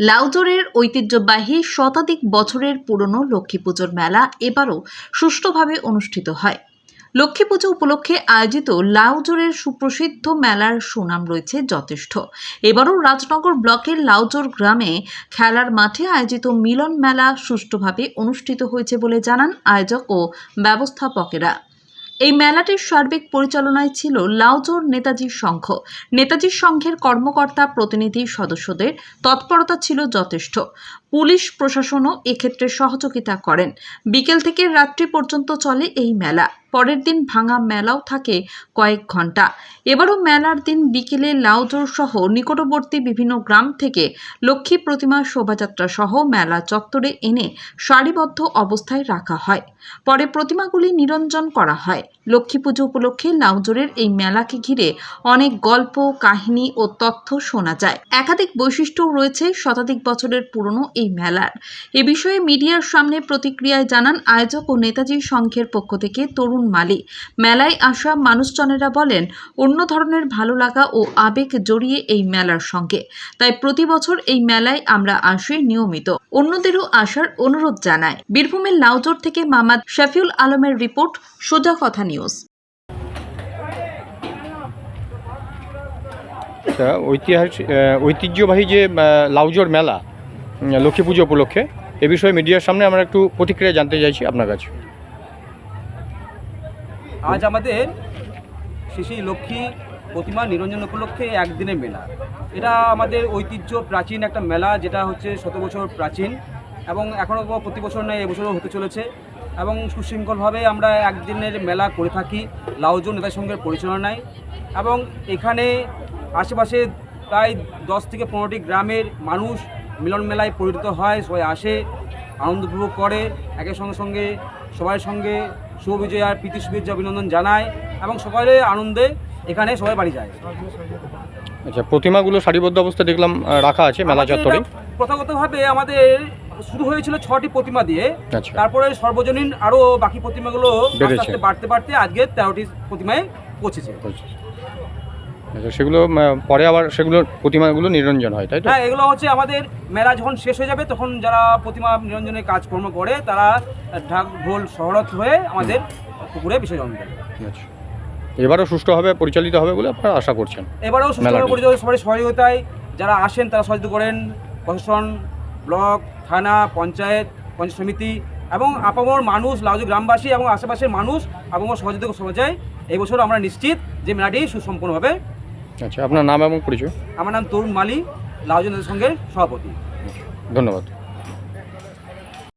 লাউজোরের ঐতিহ্যবাহী শতাধিক বছরের পুরনো লক্ষ্মী পুজোর মেলা এবারও সুষ্ঠুভাবে অনুষ্ঠিত হয়। লক্ষ্মী পুজো উপলক্ষে আয়োজিত লাউজোরের সুপ্রসিদ্ধ মেলার সুনাম রয়েছে যথেষ্ট। এবারও রাজনগর ব্লকের লাউজোর গ্রামে খেলার মাঠে আয়োজিত মিলন মেলা সুষ্ঠুভাবে অনুষ্ঠিত হয়েছে বলে জানান আয়োজক ও ব্যবস্থাপকেরা। এই মেলাটির সার্বিক পরিচালনায় ছিল লাউজোর নেতাজির সংঘ। নেতাজির সংঘের কর্মকর্তা প্রতিনিধি সদস্যদের তৎপরতা ছিল যথেষ্ট। পুলিশ প্রশাসনও এক্ষেত্রে সহযোগিতা করেন। বিকেল থেকে রাত্রি পর্যন্ত চলে এই মেলা। পরের দিন ভাঙা মেলাও থাকে কয়েক ঘণ্টা এবারও মেলার দিন বিকেলে লাউজোর সহ নিকটবর্তী বিভিন্ন গ্রাম থেকে লক্ষ্মী প্রতিমা শোভাযাত্রা সহ মেলা চত্বরে এনে সারিবদ্ধ অবস্থায় রাখা হয়। পরে প্রতিমাগুলি নিরঞ্জন করা হয়। লক্ষ্মী পুজো উপলক্ষে লাউজোরের এই মেলাকে ঘিরে অনেক গল্প, কাহিনী ও তথ্য শোনা যায়। একাধিক বৈশিষ্ট্যও রয়েছে শতাধিক বছরের পুরনো এই মেলার। এ বিষয়ে মিডিয়ার সামনে প্রতিক্রিয়ায় জানান আয়োজক ও নেতাজি সংঘের পক্ষ থেকে তরুণ মালি। মেলায় আসা মানুষজনেরা বলেন, অন্য ধরনের ভালো লাগা ও আবেগ জড়িয়ে এই মেলার সঙ্গে। তাই প্রতি বছর এই মেলায় আমরা আসি নিয়মিত। অন্যদেরও আসার অনুরোধ জানায়। বীরভূমের লাউজোর থেকে মামাদ শফিউল আলমের রিপোর্ট, সোজা কথা নিউজ। ঐতিহাসিক ঐতিহ্যবাহী যে লাউজোর মেলা লক্ষ্মী পুজো উপলক্ষে, এ বিষয়ে মিডিয়ার সামনে আমরা একটু প্রতিক্রিয়া জানতে চাইছি আপনার কাছে। আজ আমাদের শিশি লক্ষ্মী প্রতিমা নিরঞ্জন উপলক্ষে একদিনের মেলা। এটা আমাদের ঐতিহ্য প্রাচীন একটা মেলা, যেটা হচ্ছে শত বছর প্রাচীন এবং এখনও প্রতি বছর নয়, এবছরও হতে চলেছে এবং সুশৃঙ্খলভাবে আমরা একদিনের মেলা করে থাকি, লাউজন নেতার সঙ্গে পরিচালনায় এবং এখানে আশেপাশে প্রায় দশ থেকে পনেরোটি গ্রামের মানুষ মিলন মেলায় পরিণত হয়, সবাই আসে, আনন্দ উপভোগ করে একের সঙ্গে সঙ্গে সবার সঙ্গে শুভ বিজয় আর প্রীতি শুভেচ্ছা অভিনন্দন জানায় এবং সকলে আনন্দে এখানে সবাই বাড়ি যায়। আচ্ছা প্রতিমাগুলো সারিবদ্ধ অবস্থা দেখলাম রাখা আছে মেলা চত্বরে। প্রথাগতভাবে আমাদের শুরু হয়েছিল ছটি প্রতিমা দিয়ে। আচ্ছা। তারপরে সর্বজনীন আরও বাকি প্রতিমাগুলো আস্তে বাড়তে বাড়তে আজকে তেরোটি প্রতিমায় পৌঁছেছে। আচ্ছা সেগুলো পরে আবার সেগুলো প্রতিমাগুলো নিরঞ্জন হয় তাই তো? হ্যাঁ এগুলো হচ্ছে আমাদের মেলা যখন শেষ হয়ে যাবে তখন যারা প্রতিমা নিরঞ্জনের কাজকর্ম করে তারা ঢাক ঢোল শহরত হয়ে আমাদের পুকুরে বিসর্জন দেয় আচ্ছা। এবারও সুষ্ঠুভাবে পরিচালিত হবে বলে আপনারা আশা করছেন? এবারেও মেলাটি। পরিচয় সবাই সহযোগিতায়। যারা আসেন তারা সহযোগিতা করেন। প্রশাসন ব্লক থানা পঞ্চায়েত পঞ্চায়েত সমিতি এবং আপামর মানুষ লাউজু গ্রামবাসী এবং আশেপাশের মানুষ আপামর সহযোগিতা সমাজয় এই বছর আমরা নিশ্চিত যে মেলাটি সুসম্পন্ন হবে। আচ্ছা আপনার নাম এবং পরিচয়? আমার নাম তরুণ মালি লাউজন সঙ্গে সভাপতি। ধন্যবাদ।